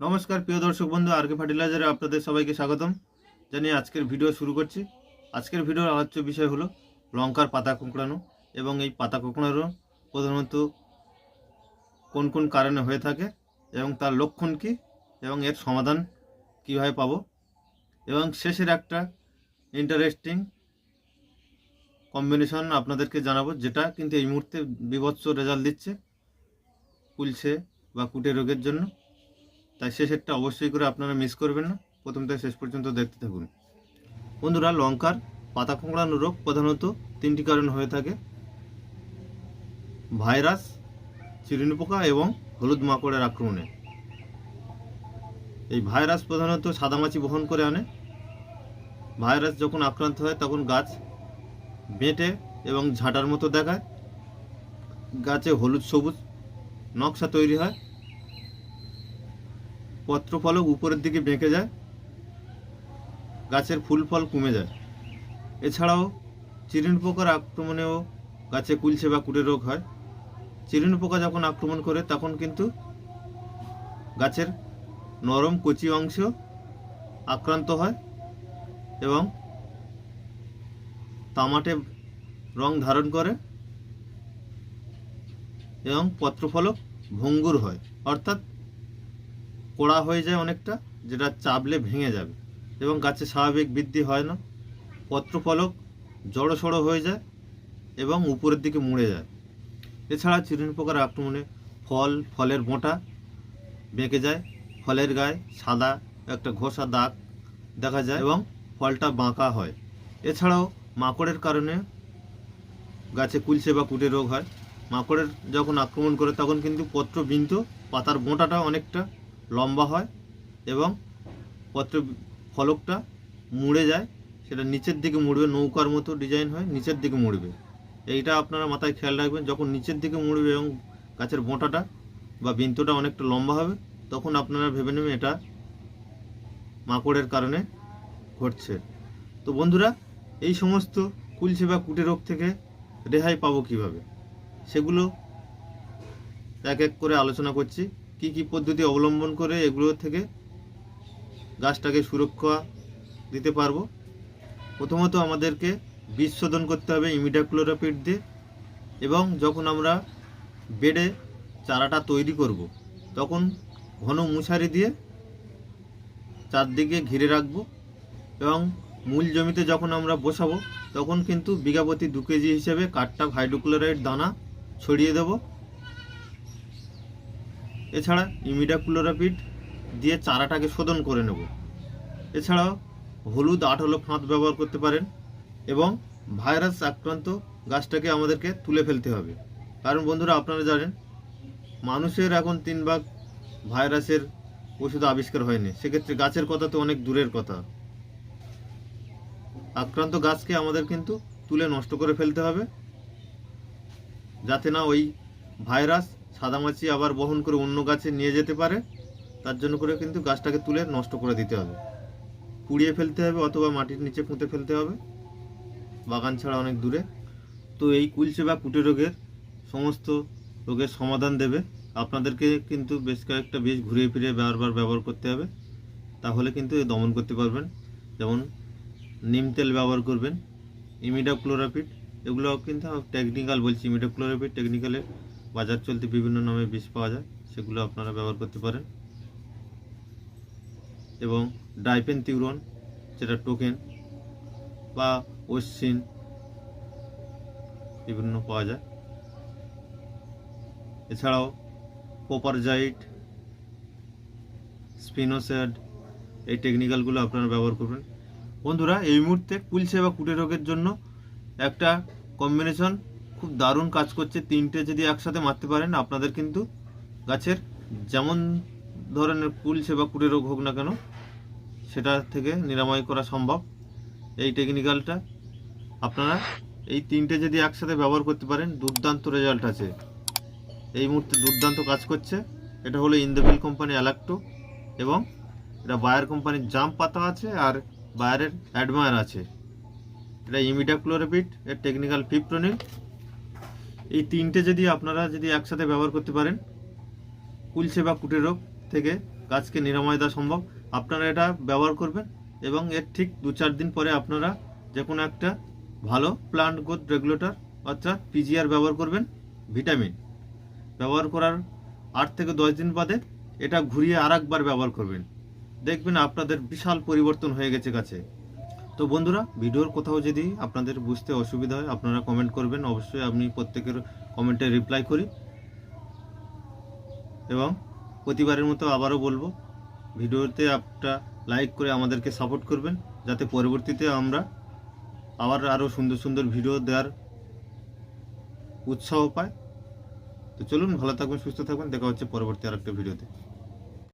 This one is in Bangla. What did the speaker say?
নমস্কার, প্রিয় দর্শক বন্ধু, আর কে ফার্টিলাইজারে আপনাদের সবাইকে স্বাগতম। জানিয়ে আজকের ভিডিও শুরু করছি। আজকের ভিডিওর আলোচ্য বিষয় হলো লঙ্কার পাতা কোঁকড়ানো এবং এই পাতা কোঁকড়ানো প্রধানত কোন কোন কারণে হয়ে থাকে এবং তার লক্ষণ কী এবং এর সমাধান কীভাবে পাবো। এবং শেষের একটা ইন্টারেস্টিং কম্বিনেশন আপনাদেরকে জানাব, যেটা কিন্তু এই মুহূর্তে বিভৎস রেজাল্ট দিচ্ছে কুলছে বা কুটে রোগের জন্য। তাই শেষেরটা অবশ্যই করে আপনারা মিস করবেন না। প্রথম থেকে শেষ পর্যন্ত দেখতে থাকুন। বন্ধুরা, লঙ্কার পাতা কোঁকড়ানো রোগ প্রধানত তিনটি কারণ হয়ে থাকে। ভাইরাস চিরুনি পোকা এবং হলুদ মাকড়ের আক্রমণে। এই ভাইরাস প্রধানত সাদামাছি বহন করে আনে। ভাইরাস যখন আক্রান্ত হয়, তখন গাছ বেঁটে এবং ঝাঁটার মতো দেখায়। গাছে হলুদ, সবুজ নকশা তৈরি হয়। পত্রফলক উপরের দিকে বেঁকে যায়, গাছের ফুল ফল কমে যায়। এছাড়াও চিরিন পোকার আক্রমণেও গাছে কুলছে বা কুড়ে রোগ হয়। চিরিন পোকা যখন আক্রমণ করে, তখন কিন্তু গাছের নরম কচি অংশ আক্রান্ত হয় এবং তামাটে রং ধারণ করে এবং পত্রফলক ভঙ্গুর হয়। অর্থাৎ কোড়া হয়ে যায় অনেকটা, যেটা চাপলে ভেঙে যাবে এবং গাছে স্বাভাবিক বৃদ্ধি হয় না। পত্রফলক জড়ো সড়ো হয়ে যায় এবং উপরের দিকে মুড়ে যায়। এছাড়া চিরুনি পোকার আক্রমণে ফল, ফলের মোটা বেঁকে যায়। ফলের গায়ে সাদা একটা ঘষা দাগ দেখা যায় এবং ফলটা বাঁকা হয়। এছাড়াও মাকড়ের কারণে গাছে কুলছে বা কুটে রোগ হয়। মাকড়ের যখন আক্রমণ করে তখন কিন্তু পত্র বিন্তু পাতার মোটাটা অনেকটা লম্বা হয় এবং পত্র ফলকটা মুড়ে যায়। সেটা নিচের দিকে মুড়বে, নৌকার মতো ডিজাইন হয়, নিচের দিকে মুড়বে। এইটা আপনারা মাথায় খেয়াল রাখবেন, যখন নিচের দিকে মুড়বে এবং গাছের বোঁটাটা বা বিন্দুটা অনেকটা লম্বা হবে, তখন আপনারা ভেবে নেবেন এটা মাকড়ের কারণে ঘটছে। তো বন্ধুরা, এই সমস্ত কুলছে বা কুটে রোগ থেকে রেহাই পাবো কীভাবে? সেগুলো এক এক করে আলোচনা করছি। কি কি পদ্ধতি অবলম্বন করে এগুলো থেকে গাছটাকে সুরক্ষা দিতে পারব? প্রথমত আমাদেরকে বীজ শোধন করতে হবে ইমিডাক্লোরাপিড দিয়ে এবং যখন আমরা বেডে চারাটা তৈরি করব, তখন ঘন মুছারি দিয়ে চারদিকে ঘিরে রাখব এবং মূল জমিতে যখন আমরা বসাবো, তখন কিন্তু বিঘাপতি দু কেজি হিসেবে কাঠটা হাইড্রোক্লোরাইড দানা ছড়িয়ে দেবো। এছাড়া ইমিডাক্লোরাপিড দিয়ে চারাটাকে শোধন করে নেব। এছাড়াও হলুদ আঠালো ফাঁদ ব্যবহার করতে পারেন এবং ভাইরাস আক্রান্ত গাছটাকে আমাদেরকে তুলে ফেলতে হবে। কারণ বন্ধুরা, আপনারা জানেন, মানুষের এখন তিন ভাগ ভাইরাসের ওষুধ আবিষ্কার হয়নি। সেক্ষেত্রে গাছের কথা তো অনেক দূরের কথা। আক্রান্ত গাছকে আমাদের কিন্তু তুলে নষ্ট করে ফেলতে হবে, যাতে না ওই ভাইরাস সাদামাছি আবার বহন করে অন্য গাছে নিয়ে যেতে পারে, তার জন্য করে কিন্তু গাছটাকে তুলে নষ্ট করে দিতে হবে। পুড়িয়ে ফেলতে হবে অথবা মাটির নিচে পুঁতে ফেলতে হবে, বাগান ছাড়া অনেক দূরে। তো এই কুলচে বা কুটে রোগের সমস্ত রোগের সমাধান দেবে। আপনাদেরকে কিন্তু বেশ কয়েকটা বীজ ঘুরিয়ে ফিরিয়ে বারবার ব্যবহার করতে হবে। তাহলে কিন্তু দমন করতে পারবেন। যেমন নিম তেল ব্যবহার করবেন ইমিডাক্লোরাপিড এগুলো কিন্তু টেকনিক্যাল বলছি। ইমিডাক্লোরাপিড টেকনিক্যালে বাজার চলতে বিভিন্ন নামে বীজ পাওয়া যায়, সেগুলো আপনারা ব্যবহার করতে পারেন। এবং ডাইপেন তিউরন, যেটা টোকেন বা ওসিন বিভিন্ন পাওয়া যায়। এছাড়াও পোপারজাইট, স্পিনোসেড, এই টেকনিক্যালগুলো আপনারা ব্যবহার করবেন। বন্ধুরা, এই মুহূর্তে কুলসে বা কুটে রোগের জন্য একটা কম্বিনেশন খুব দারুণ কাজ করছে তিনটে যদি একসাথে মারতে পারেন, আপনাদের কিন্তু গাছের যেমন ধরনের কুলছে বা কুটে রোগ হোক না কেন, সেটা থেকে নিরাময় করা সম্ভব। এই টেকনিক্যালটা আপনারা এই তিনটে যদি একসাথে ব্যবহার করতে পারেন, দুর্দান্ত রেজাল্ট আছে। এই মুহূর্তে দুর্দান্ত কাজ করছে। এটা হলো ইন্দেবিল কোম্পানি অ্যালাক্টো এবং এটা বায়ার কোম্পানির জাম পাতা আছে আর বায়ারের অ্যাডমায়ার আছে। এটা ইমিডাক্লোরেপিড এর টেকনিক্যাল ফিপ্রোনিল এই তিনটে যদি আপনারা যদি একসাথে ব্যবহার করতে পারেন কুলছে বা কুটে রোগ থেকে গাছকে নিরাময় দেওয়া সম্ভব। আপনারা এটা ব্যবহার করবেন এবং এর ঠিক দু চার দিন পরে আপনারা যে কোনো একটা ভালো প্লান্ট গ্রোথ রেগুলেটর অর্থাৎ পিজিআর ব্যবহার করবেন ভিটামিন ব্যবহার করার আট থেকে দশ দিন বাদে এটা ঘুরিয়ে আর ব্যবহার করবেন। দেখবেন আপনাদের বিশাল পরিবর্তন হয়ে গেছে গাছে। তো বন্ধুরা, ভিডিওর কোথাও যদি আপনাদের বুঝতে অসুবিধা হয়, আপনারা কমেন্ট করবেন। অবশ্যই আমি প্রত্যেকের কমেন্টে রিপ্লাই করি। এবং প্রতিবারের মতো আবারও বলব, ভিডিওতে একটা লাইক করে আমাদেরকে সাপোর্ট করবেন, যাতে পরবর্তীতে আমরা আবার আরও সুন্দর সুন্দর ভিডিও দেওয়ার উৎসাহ পায় তো চলুন, ভালো থাকবেন, সুস্থ থাকবেন। দেখা হচ্ছে পরবর্তী আরেকটা ভিডিওতে